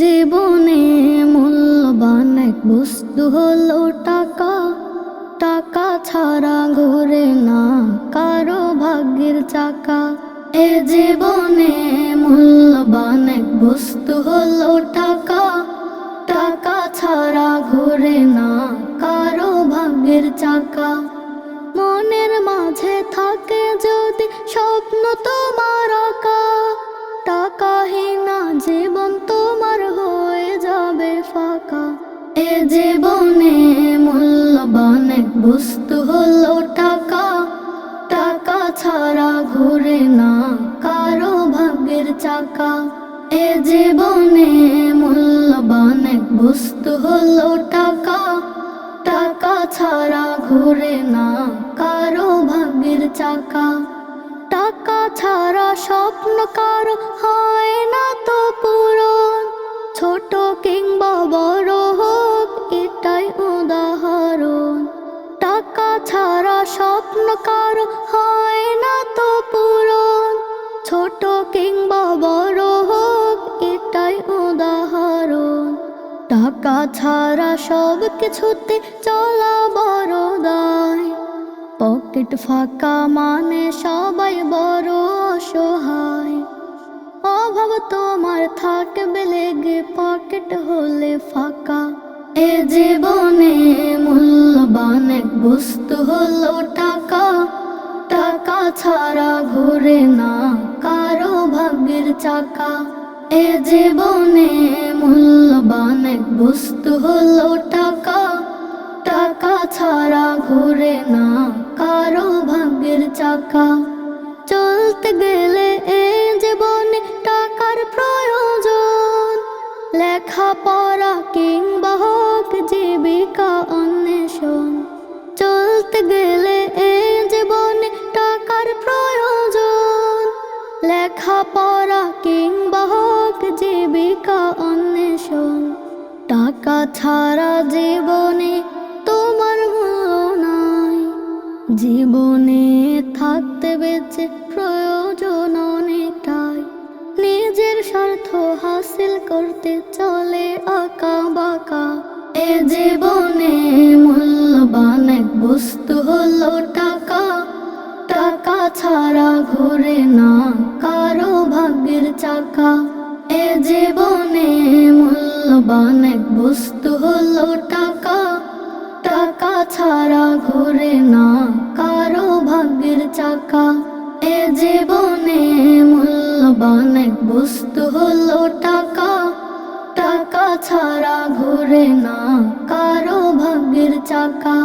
জীবনে মূল্যবান এক বস্তু হলো টাকা। টাকা ছাড়া ঘুরে না কারও ভাগ্যের চাকা। এ জীবনে মূল্যবান এক বস্তু হলো টাকা। টাকা ছাড়া ঘুরে না কারও ভাগ্যের চাকা। মনের মাঝে বস্তু হলো টাকা টাকা ছাড়া ঘুরে না কারও ভাগ্যের চাকা। এ জীবনে মূল্যবান এক বস্তু হলো টাকা টাকা ছাড়া ঘুরে না কারও ভাগ্যের চাকা। টাকা ছাড়া স্বপ্ন কারও হয় স্বপ্ন কারও হয় না তো পূরণ? ছোট কিংবা বড় হোক, এটাই উদাহরণ। টাকা ছাড়া সব কিছুতে চলা বড় দায়। পকেট ফাঁকা মানে সবাই বড় অসহায়। অভাব তোমার থাকবে লেগে, পকেট হলে ফাঁকা। এ জীবনে মূল্যবান বস্তু হলো টাকা টাকা ছাড়া ঘুরে না কারও ভাগ্যের চাকা। এ জীবনে মূল্যবান এক বস্তু হলো টাকা টাকা ছাড়া ঘুরে না কারও ভাগ্যের চাকা। চলতে গেলে এ জীবনে টাকার প্রয়োজন, লেখাপড়া কিংবা হোক জীবিকা অন্বেষণ। গেলে এ জীবনে টাকার প্রয়োজন। লেখাপড়া কিংবা হোক জীবিকা অন্বেষণ। টাকা ছাড়া জীবনে তোমার মূল্য নাই। জীবনে থাকতে বেঁচে প্রয়োজন অনেকটাই। নিজের স্বার্থ হাসিল করতে চলে আঁকা বাঁকা এ জীবনে বস্তু হলো টাকা। টাকা ছাড়া ঘুরে না, কারও ভাগ্যের চাকা। এ জীবনে মূল্যবান এক বস্তু হলো টাকা। টাকা ছাড়া ঘুরে না, কারও ভাগ্যের চাকা। এ জীবনে মূল্যবান এক বস্তু হলো টাকা। টাকা ছাড়া ঘুরে না, কারও ভাগ্যের চাকা।